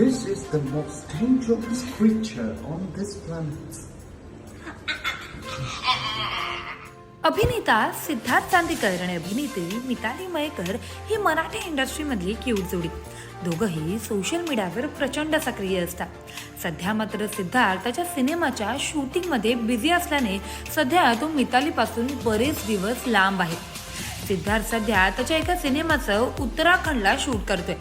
This is the most dangerous creature on this planet. अभिनेता सिद्धार्थ चांदेकर आणि अभिनेत्री मिताली मयेकर ही मराठी इंडस्ट्रीमधली क्यूट जोडी. दोघंही सोशल मीडियावर प्रचंड सक्रिय असतात. सध्या मात्र सिद्धार्थ त्याच्या सिनेमाच्या शूटिंगमध्ये बिझी असल्याने सध्या तो मितालीपासून बरेच दिवस लांब आहे. सिद्धार्थ सध्या त्याच्या एका सिनेमाचं उत्तराखंडला शूट करतोय.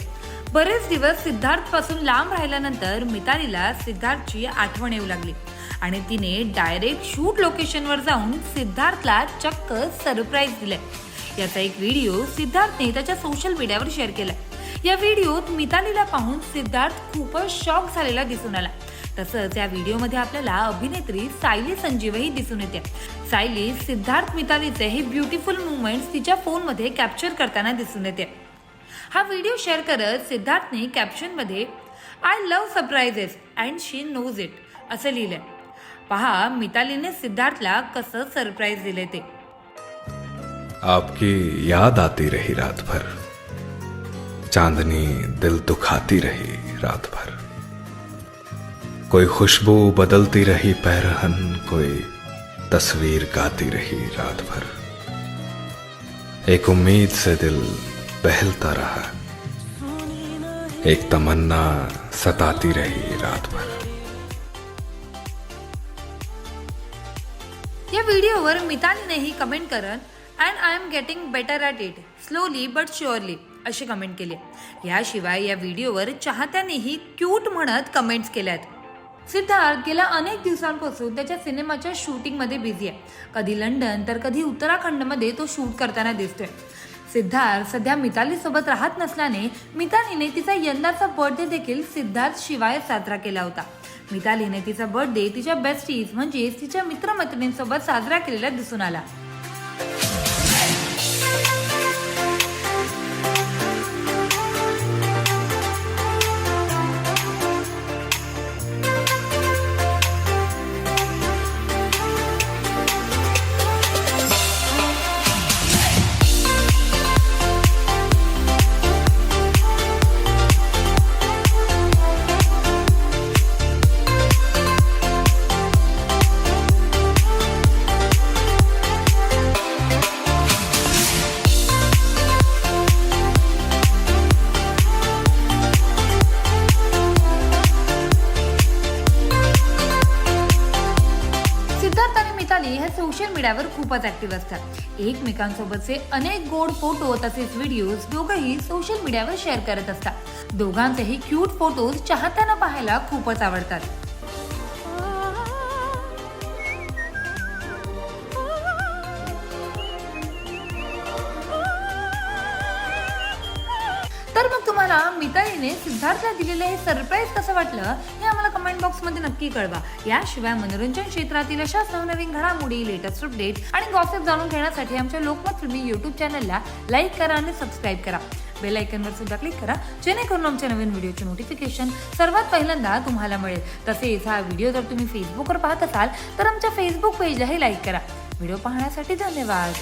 बरेच दिवस सिद्धार्थपासून लांब राहिल्यानंतर मितालीला सिद्धार्थची आठवण येऊ लागली. आणि तिने डायरेक्ट शूट लोकेशनवर जाऊन सिद्धार्थला चक्क सरप्राईज दिलंय याचा एक व्हिडिओ सिद्धार्थने त्याच्या सोशल मीडियावर शेअर केलाय या व्हिडिओत मितालीला पाहून सिद्धार्थ खूपच शॉक झालेला दिसून आला. तसंच या व्हिडिओमध्ये आपल्याला अभिनेत्री सायली संजीवही दिसून येते. सायली सिद्धार्थ मितालीचे हे ब्युटिफुल मुवमेंट्स तिच्या फोनमध्ये कॅप्चर करताना दिसून येते. हा व्हिडिओ शेअर करत सिद्धार्थने कॅप्शनमध्ये I love surprises and she knows it असं लिहिलंय. पहा मितालीने सिद्धार्थला कसं सरप्राईज दिले ते. आपकी याद आती रही रात भर चांदनी दिल दुखाती रही रात भर कोई खुशबू बदलती रही पैरहन कोई तस्वीर गाती रही रात भर एक उम्मीद से दिल बहलता रहा। एक तमन्ना सताती रही रात भर। या व्हिडिओवर मितालीनेही कमेंट करत and I am getting better at it slowly but surely अशी कमेंट केली. याशिवाय या व्हिडिओवर चाहत्यांनीही क्यूट म्हणत कमेंट्स केल्या आहेत सिद्धार्थ गेल्या अनेक दिवसांपासून त्याच्या सिनेमाच्या शूटिंगमध्ये बिझी आहे. कधी लंडन तर कधी उत्तराखंडमध्ये तो शूट करताना दिसतोय. सिद्धार्थ सध्या मिताली सोबत राहत नसल्याने मितालीने तिचा यंदाचा बर्थडे देखील सिद्धार्थ शिवाय साजरा केला होता. मितालीने तिचा बर्थडे तिच्या बेस्टीज म्हणजेच तिच्या मित्रमैत्रिणींसोबत साजरा केलेला दिसून आला. सिद्धार्थ ह्या हे सोशल मीडियावर खूपच ऍक्टिव्ह असतात. एकमेकांसोबतचे अनेक गोड फोटो तसेच व्हिडिओज दोघंही सोशल मीडियावर शेअर करत असतात. दोघांचेही क्यूट फोटोज चाहत्यांना पाहायला खूपच आवडतात. तुम्हाला मितालीने सिद्धार्थला दिलेलं हे सरप्राईज कसं वाटलं हे आम्हाला कमेंट बॉक्समध्ये नक्की कळवा. याशिवाय मनोरंजन क्षेत्रातील अशाच नवनवीन घडामोडी लेटेस्ट अपडेट आणि गॉसिप जाणून घेण्यासाठी आमच्या लोकमत फिल्मी यूट्यूब चॅनलला लाईक करा आणि सबस्क्राईब करा. बेल आयकनवर सुद्धा क्लिक करा जेणेकरून आमच्या नवीन व्हिडिओचे नोटिफिकेशन सर्वात पहिल्यांदा तुम्हाला मिळेल. तसेच हा व्हिडिओ जर तुम्ही फेसबुकवर पाहत असाल तर आमच्या फेसबुक पेजलाही लाईक करा. व्हिडिओ पाहण्यासाठी धन्यवाद.